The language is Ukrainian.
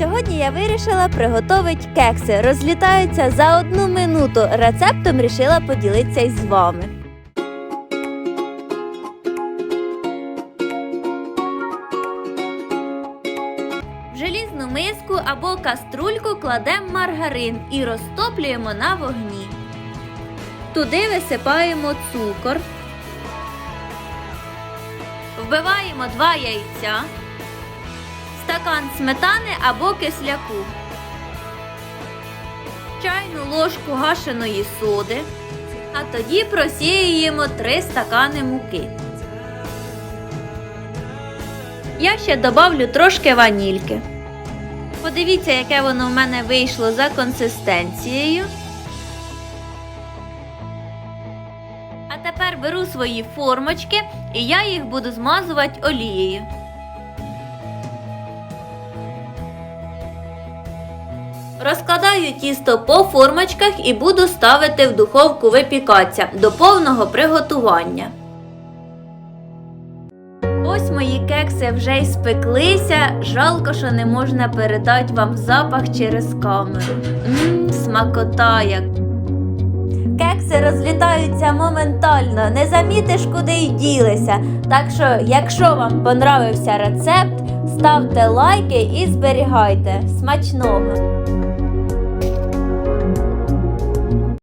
Сьогодні я вирішила приготувати кекси. Розлітаються за одну минуту. Рецептом рішила поділитися із вами. В желізну миску або каструльку кладемо маргарин і розтоплюємо на вогні. Туди висипаємо цукор. Вбиваємо 2 яйця, стакан сметани або кисляку, чайну ложку гашеної соди, а тоді просіюємо 3 стакани муки. Я ще добавлю трошки ванільки. Подивіться, яке воно в мене вийшло за консистенцією. А тепер беру свої формочки і я їх буду змазувати олією. Розкладаю тісто по формочках і буду ставити в духовку випікатися до повного приготування. Ось мої кекси вже й спеклися. Жалко, що не можна передати вам запах через камеру. Мм, смакота як. Кекси розлітаються моментально, не замітиш, куди й ділися. Так що, якщо вам понравився рецепт, ставте лайки і зберігайте. Смачного!